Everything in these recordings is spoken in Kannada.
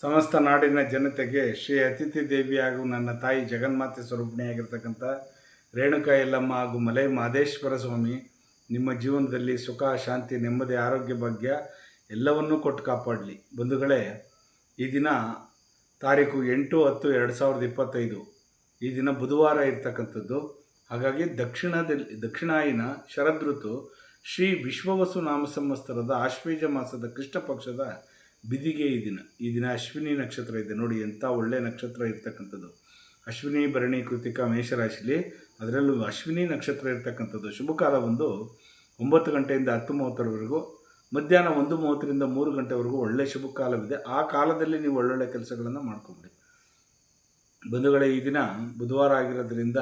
ಸಮಸ್ತ ನಾಡಿನ ಜನತೆಗೆ ಶ್ರೀ ಅತಿಥಿ ದೇವಿ ಹಾಗೂ ನನ್ನ ತಾಯಿ ಜಗನ್ಮಾತೆ ಸ್ವರೂಪಿಣಿಯಾಗಿರ್ತಕ್ಕಂಥ ರೇಣುಕಾ ಯಲ್ಲಮ್ಮ ಹಾಗೂ ಮಲೈ ಮಹದೇಶ್ವರ ಸ್ವಾಮಿ, ನಿಮ್ಮ ಜೀವನದಲ್ಲಿ ಸುಖ, ಶಾಂತಿ, ನೆಮ್ಮದಿ, ಆರೋಗ್ಯ, ಭಾಗ್ಯ ಎಲ್ಲವನ್ನೂ ಕೊಟ್ಟು ಕಾಪಾಡಲಿ. ಬಂಧುಗಳೇ, ಈ ದಿನ ತಾರೀಕು ಎಂಟು, ಹತ್ತು, ಎರಡು ಸಾವಿರದ ಇಪ್ಪತ್ತೈದು. ಈ ದಿನ ಬುಧವಾರ ಇರ್ತಕ್ಕಂಥದ್ದು. ಹಾಗಾಗಿ ದಕ್ಷಿಣದಲ್ಲಿ, ದಕ್ಷಿಣಾಯನ ಶರದೃತು ಶ್ರೀ ವಿಶ್ವವಸು ನಾಮ ಸಂವತ್ಸರದ ಆಶ್ವೇಜ ಮಾಸದ ಕೃಷ್ಣ ಪಕ್ಷದ ಬಿದಿಗೆ ಈ ದಿನ ಈ ದಿನ ಅಶ್ವಿನಿ ನಕ್ಷತ್ರ ಇದೆ. ನೋಡಿ, ಎಂಥ ಒಳ್ಳೆಯ ನಕ್ಷತ್ರ ಇರ್ತಕ್ಕಂಥದ್ದು. ಅಶ್ವಿನಿ, ಭರಣಿ, ಕೃತಿಕ, ಮೇಷರಾಶಿಲಿ ಅದರಲ್ಲೂ ಅಶ್ವಿನಿ ನಕ್ಷತ್ರ ಇರ್ತಕ್ಕಂಥದ್ದು. ಶುಭ ಕಾಲ ಒಂದು ಒಂಬತ್ತು ಗಂಟೆಯಿಂದ ಹತ್ತು ಮೂವತ್ತರವರೆಗೂ, ಮಧ್ಯಾಹ್ನ ಒಂದು ಮೂವತ್ತರಿಂದ ಮೂರು ಗಂಟೆವರೆಗೂ ಒಳ್ಳೆಯ ಶುಭ ಕಾಲವಿದೆ. ಆ ಕಾಲದಲ್ಲಿ ನೀವು ಒಳ್ಳೊಳ್ಳೆ ಕೆಲಸಗಳನ್ನು ಮಾಡ್ಕೊಬಿಡಿ ಬಂಧುಗಳೇ, ಈ ದಿನ ಬುಧವಾರ ಆಗಿರೋದ್ರಿಂದ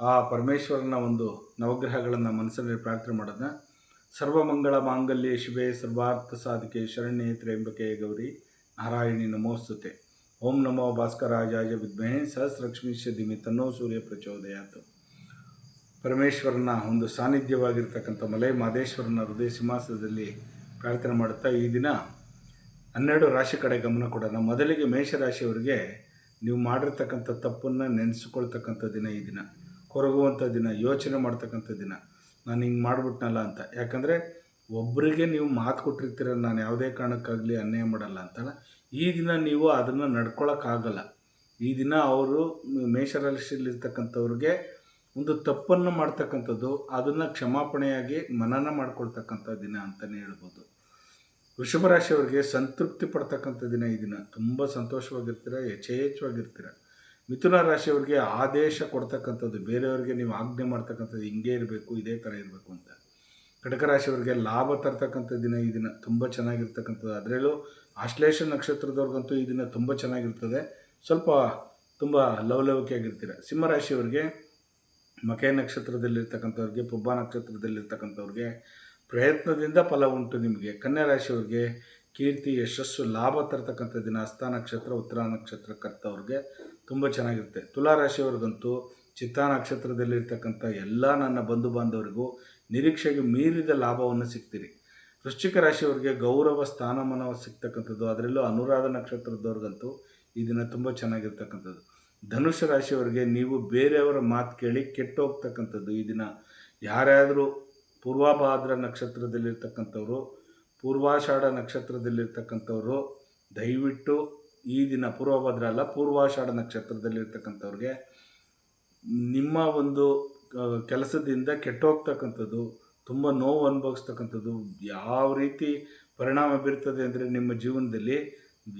ಆ ಪರಮೇಶ್ವರನ ಒಂದು ನವಗ್ರಹಗಳನ್ನು ಮನಸ್ಸಲ್ಲಿ ಪ್ರಾರ್ಥನೆ ಮಾಡೋದನ್ನ ಸರ್ವಮಂಗಳ ಮಾಂಗಲ್ಯ ಶಿವೆ ಸರ್ವಾರ್ಥ ಸಾಧಿಕೆ ಶರಣ್ಯೇ ತ್ರ್ಯಂಬಕೆ ಗೌರಿ ನಾರಾಯಣಿ ನಮೋಸ್ತುತೆ. ಓಂ ನಮೋ ಭಾಸ್ಕರಾಜಾಯ ವಿದ್ಮಹೆ ಸಹಸ್ರಕ್ಷ್ಮೀಶ ದಿಮಿ ತನ್ನೋ ಸೂರ್ಯ ಪ್ರಚೋದಯಾತ್. ಪರಮೇಶ್ವರನ ಒಂದು ಸಾನ್ನಿಧ್ಯವಾಗಿರ್ತಕ್ಕಂಥ ಮಲೆ ಮಾದೇಶ್ವರನ ಹೃದಯ ಸಿಂಹಾಸನದಲ್ಲಿ ಪ್ರಾರ್ಥನೆ ಮಾಡುತ್ತಾ ಈ ದಿನ ಹನ್ನೆರಡು ರಾಶಿ ಕಡೆ ಗಮನ ಕೊಡೋಣ. ಮೊದಲಿಗೆ ಮೇಷರಾಶಿಯವರಿಗೆ ನೀವು ಮಾಡಿರ್ತಕ್ಕಂಥ ತಪ್ಪನ್ನು ನೆನೆಸ್ಕೊಳ್ತಕ್ಕಂಥ ದಿನ ಈ ದಿನ. ಕೊರಗುವಂಥ ದಿನ, ಯೋಚನೆ ಮಾಡ್ತಕ್ಕಂಥ ದಿನ. ನಾನು ಹಿಂಗೆ ಮಾಡಿಬಿಟ್ನಲ್ಲ ಅಂತ. ಯಾಕಂದರೆ ಒಬ್ಬರಿಗೆ ನೀವು ಮಾತು ಕೊಟ್ಟಿರ್ತೀರ, ನಾನು ಯಾವುದೇ ಕಾರಣಕ್ಕಾಗಲಿ ಅನ್ಯಾಯ ಮಾಡಲ್ಲ ಅಂತಲ್ಲ, ಈ ದಿನ ನೀವು ಅದನ್ನು ನಡ್ಕೊಳಕ್ಕಾಗಲ್ಲ ಈ ದಿನ ಅವರು ಮೇಷರಾಶಿಯಲ್ಲಿರ್ತಕ್ಕಂಥವ್ರಿಗೆ ಒಂದು ತಪ್ಪನ್ನು ಮಾಡ್ತಕ್ಕಂಥದ್ದು, ಅದನ್ನು ಕ್ಷಮಾಪಣೆಯಾಗಿ ಮನನ ಮಾಡ್ಕೊಳ್ತಕ್ಕಂಥ ದಿನ ಅಂತಲೇ ಹೇಳ್ಬೋದು. ವೃಷಭ ರಾಶಿಯವರಿಗೆ ಸಂತೃಪ್ತಿ ಪಡ್ತಕ್ಕಂಥ ದಿನ ಈ ದಿನ. ತುಂಬ ಸಂತೋಷವಾಗಿರ್ತೀರ, ಯಥೇಚ್ಛವಾಗಿರ್ತೀರ. ಮಿಥುನ ರಾಶಿಯವರಿಗೆ ಆದೇಶ ಕೊಡ್ತಕ್ಕಂಥದ್ದು, ಬೇರೆಯವರಿಗೆ ನೀವು ಆಜ್ಞೆ ಮಾಡ್ತಕ್ಕಂಥದ್ದು ಹಿಂಗೆ ಇರಬೇಕು, ಇದೇ ಥರ ಇರಬೇಕು ಅಂತ. ಕಟಕ ರಾಶಿಯವರಿಗೆ ಲಾಭ ತರ್ತಕ್ಕಂಥ ದಿನ ಈ ದಿನ ತುಂಬ ಚೆನ್ನಾಗಿರ್ತಕ್ಕಂಥದ್ದು. ಅದರಲ್ಲೂ ಆಶ್ಲೇಷ ನಕ್ಷತ್ರದವ್ರಿಗಂತೂ ಈ ದಿನ ತುಂಬ ಚೆನ್ನಾಗಿರ್ತದೆ. ಸ್ವಲ್ಪ ತುಂಬ ಲವಲವಿಕೆಯಾಗಿರ್ತೀರ. ಸಿಂಹರಾಶಿಯವರಿಗೆ ಮಕೆ ನಕ್ಷತ್ರದಲ್ಲಿರ್ತಕ್ಕಂಥವ್ರಿಗೆ ಪುಬ್ಬ ನಕ್ಷತ್ರದಲ್ಲಿರ್ತಕ್ಕಂಥವ್ರಿಗೆ ಪ್ರಯತ್ನದಿಂದ ಫಲ ಉಂಟು ನಿಮಗೆ. ಕನ್ಯಾ ರಾಶಿಯವರಿಗೆ ಕೀರ್ತಿ, ಯಶಸ್ಸು, ಲಾಭ ತರ್ತಕ್ಕಂಥ ದಿನ ಹಸ್ತ ನಕ್ಷತ್ರ, ಉತ್ತರ ನಕ್ಷತ್ರ ಕರ್ತವ್ರಿಗೆ ತುಂಬ ಚೆನ್ನಾಗಿರುತ್ತೆ. ತುಲಾ ರಾಶಿಯವ್ರಿಗಂತೂ ಚಿತ್ತಾ ನಕ್ಷತ್ರದಲ್ಲಿರ್ತಕ್ಕಂಥ ಎಲ್ಲ ನನ್ನ ಬಂಧು ಬಾಂಧವರಿಗೂ ನಿರೀಕ್ಷೆಗೆ ಮೀರಿದ ಲಾಭವನ್ನು ಸಿಗ್ತೀರಿ. ವೃಶ್ಚಿಕ ರಾಶಿಯವರಿಗೆ ಗೌರವ, ಸ್ಥಾನಮಾನ ಸಿಗ್ತಕ್ಕಂಥದ್ದು, ಅದರಲ್ಲೂ ಅನುರಾಧ ನಕ್ಷತ್ರದವ್ರಿಗಂತೂ ಈ ದಿನ ತುಂಬ ಚೆನ್ನಾಗಿರ್ತಕ್ಕಂಥದ್ದು. ಧನುಷ ರಾಶಿಯವರಿಗೆ ನೀವು ಬೇರೆಯವರ ಮಾತು ಕೇಳಿ ಕೆಟ್ಟು ಹೋಗ್ತಕ್ಕಂಥದ್ದು ಈ ದಿನ. ಯಾರ್ಯಾದರೂ ಪೂರ್ವಭಾದ್ರ ನಕ್ಷತ್ರದಲ್ಲಿರ್ತಕ್ಕಂಥವ್ರು ಪೂರ್ವಾಷಾಢ ನಕ್ಷತ್ರದಲ್ಲಿರ್ತಕ್ಕಂಥವ್ರು, ದಯವಿಟ್ಟು ಈ ದಿನ ಪೂರ್ವಭದ್ರ ಅಲ್ಲ, ಪೂರ್ವಾಷಾಢ ನಕ್ಷತ್ರದಲ್ಲಿರ್ತಕ್ಕಂಥವ್ರಿಗೆ ನಿಮ್ಮ ಒಂದು ಕೆಲಸದಿಂದ ಕೆಟ್ಟೋಗ್ತಕ್ಕಂಥದ್ದು, ತುಂಬ ನೋವು ಅನುಭವಿಸ್ತಕ್ಕಂಥದ್ದು, ಯಾವ ರೀತಿ ಪರಿಣಾಮ ಬೀರ್ತದೆ ಅಂದರೆ ನಿಮ್ಮ ಜೀವನದಲ್ಲಿ,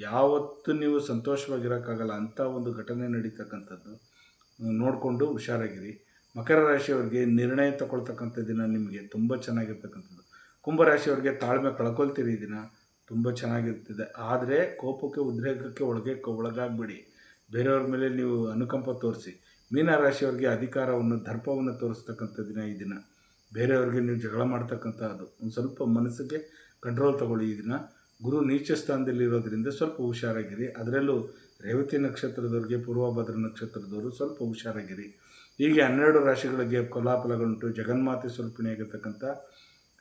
ಯಾವತ್ತೂ ನೀವು ಸಂತೋಷವಾಗಿರೋಕ್ಕಾಗಲ್ಲ ಅಂಥ ಒಂದು ಘಟನೆ ನಡೀತಕ್ಕಂಥದ್ದು ನೋಡಿಕೊಂಡು ಹುಷಾರಾಗಿರಿ. ಮಕರ ರಾಶಿಯವರಿಗೆ ನಿರ್ಣಯ ತಗೊಳ್ತಕ್ಕಂಥ ದಿನ ನಿಮಗೆ ತುಂಬ ಚೆನ್ನಾಗಿರ್ತಕ್ಕಂಥದ್ದು. ಕುಂಭರಾಶಿಯವರಿಗೆ ತಾಳ್ಮೆ ಕಳ್ಕೊಳ್ತೀರಿ ಈ ದಿನ. ತುಂಬ ಚೆನ್ನಾಗಿರ್ತದೆ. ಆದರೆ ಕೋಪಕ್ಕೆ, ಉದ್ರೇಕಕ್ಕೆ ಒಳಗೆ ಒಳಗಾಗಬೇಡಿ. ಬೇರೆಯವ್ರ ಮೇಲೆ ನೀವು ಅನುಕಂಪ ತೋರಿಸಿ. ಮೀನರಾಶಿಯವರಿಗೆ ಅಧಿಕಾರವನ್ನು, ದರ್ಪವನ್ನು ತೋರಿಸ್ತಕ್ಕಂಥ ದಿನ ಈ ದಿನ. ಬೇರೆಯವ್ರಿಗೆ ನೀವು ಜಗಳ ಮಾಡ್ತಕ್ಕಂಥ ಅದು. ಒಂದು ಸ್ವಲ್ಪ ಮನಸ್ಸಿಗೆ ಕಂಟ್ರೋಲ್ ತಗೊಳ್ಳಿ ಈ ದಿನ. ಗುರು ನೀಚ ಸ್ಥಾನದಲ್ಲಿರೋದ್ರಿಂದ ಸ್ವಲ್ಪ ಹುಷಾರಾಗಿರಿ. ಅದರಲ್ಲೂ ರೇವತಿ ನಕ್ಷತ್ರದವ್ರಿಗೆ, ಪೂರ್ವಭದ್ರ ನಕ್ಷತ್ರದವರು ಸ್ವಲ್ಪ ಹುಷಾರಾಗಿರಿ. ಹೀಗೆ ಹನ್ನೆರಡು ರಾಶಿಗಳಿಗೆ ಫಲಾಫಲಗಳುಂಟು. ಜಗನ್ಮಾತೆ ಸ್ವರೂಪಿಣಿಯಾಗಿರ್ತಕ್ಕಂಥ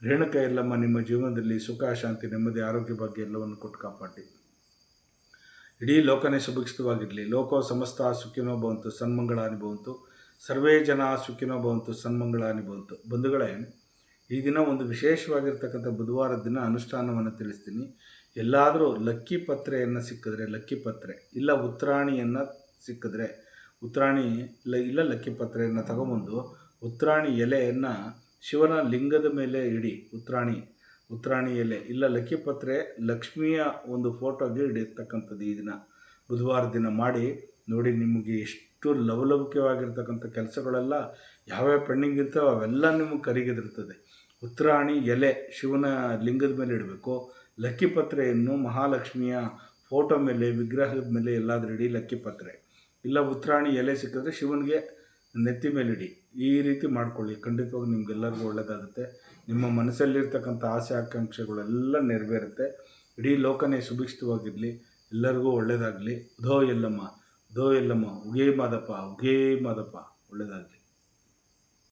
ರೇಣುಕಾ ಎಲ್ಲಮ್ಮ ನಿಮ್ಮ ಜೀವನದಲ್ಲಿ ಸುಖ, ಶಾಂತಿ, ನೆಮ್ಮದಿ, ಆರೋಗ್ಯ ಬಗ್ಗೆ ಎಲ್ಲವನ್ನು ಕೊಟ್ಟು ಕಾಪಾಡಿ. ಇಡೀ ಲೋಕನೇ ಸುಭಿಕ್ಷಿತವಾಗಿರಲಿ. ಲೋಕೋ ಸಮಸ್ತ ಸುಖಿನೋ ಭವಂತು ಸನ್ಮಂಗಳ ಅನುಭವಂತು ಸರ್ವೇ ಜನ ಸುಖಿನೋ ಭವಂತು ಸನ್ಮಂಗಳ ಅನುಭವಂತು ಬಂಧುಗಳೇ, ಈ ದಿನ ಒಂದು ವಿಶೇಷವಾಗಿರ್ತಕ್ಕಂಥ ಬುಧವಾರ ದಿನ ಅನುಷ್ಠಾನವನ್ನು ತಿಳಿಸ್ತೀನಿ. ಎಲ್ಲಾದರೂ ಲಕ್ಕಿ ಪತ್ರೆಯನ್ನು ಸಿಕ್ಕಿದ್ರೆ ಲಕ್ಕಿ ಪತ್ರೆ, ಇಲ್ಲ ಉತ್ತರಾಣಿಯನ್ನು ಸಿಕ್ಕಿದ್ರೆ ಉತ್ತರಾಣಿ ಇಲ್ಲ ಇಲ್ಲ ಲಕ್ಕಿ ಪತ್ರೆಯನ್ನು ತಗೊಂಬಂದು ಉತ್ತರಾಣಿ ಎಲೆಯನ್ನು ಶಿವನ ಲಿಂಗದ ಮೇಲೆ ಇಡಿ, ಉತ್ರಾಣಿ ಉತ್ರಾಣಿ ಎಲೆ ಇಲ್ಲ ಲಕ್ಕಿಪತ್ರೆ ಲಕ್ಷ್ಮಿಯ ಒಂದು ಫೋಟೋಗೆ ಇಡಿರ್ತಕ್ಕಂಥದ್ದು ಈ ದಿನ. ಬುಧವಾರ ದಿನ ಮಾಡಿ, ನೋಡಿ ನಿಮಗೆ ಎಷ್ಟು ಲವಲವಿಕವಾಗಿರ್ತಕ್ಕಂಥ ಕೆಲಸಗಳೆಲ್ಲ, ಯಾವ್ಯಾವ ಪೆಂಡಿಂಗ್ ಇರ್ತವೆ ಅವೆಲ್ಲ ನಿಮಗೆ ಕರಿಗೆದಿರ್ತದೆ. ಉತ್ತರಾಣಿ ಎಲೆ ಶಿವನ ಲಿಂಗದ ಮೇಲೆ ಇಡಬೇಕು. ಲಕ್ಕಿಪತ್ರೆಯನ್ನು ಮಹಾಲಕ್ಷ್ಮಿಯ ಫೋಟೋ ಮೇಲೆ, ವಿಗ್ರಹದ ಮೇಲೆ ಎಲ್ಲಾದರೂ ಇಡಿ ಲಕ್ಕಿಪತ್ರೆ ಇಲ್ಲ ಉತ್ತರಾಣಿ ಎಲೆ ಸಿಕ್ಕಿದ್ರೆ ಶಿವನಿಗೆ ನೆತ್ತಿ ಮೇಲಿಡಿ. ಈ ರೀತಿ ಮಾಡ್ಕೊಳ್ಳಿ. ಖಂಡಿತವಾಗಿ ನಿಮ್ಗೆಲ್ಲರಿಗೂ ಒಳ್ಳೆಯದಾಗುತ್ತೆ ನಿಮ್ಮ ಮನಸ್ಸಲ್ಲಿರ್ತಕ್ಕಂಥ ಆಸೆ, ಆಕಾಂಕ್ಷೆಗಳೆಲ್ಲ ನೆರವೇರುತ್ತೆ. ಇಡೀ ಲೋಕನೇ ಸುಭಿಕ್ಷಿತವಾಗಿರಲಿ. ಎಲ್ಲರಿಗೂ ಒಳ್ಳೆಯದಾಗಲಿ ಉಧೋ ಎಲ್ಲಮ್ಮ ಧೋ ಎಲ್ಲಮ್ಮ, ಉಗೇ ಮಾದಪ್ಪ ಉಗೇ ಮಾದಪ್ಪ. ಒಳ್ಳೆಯದಾಗಲಿ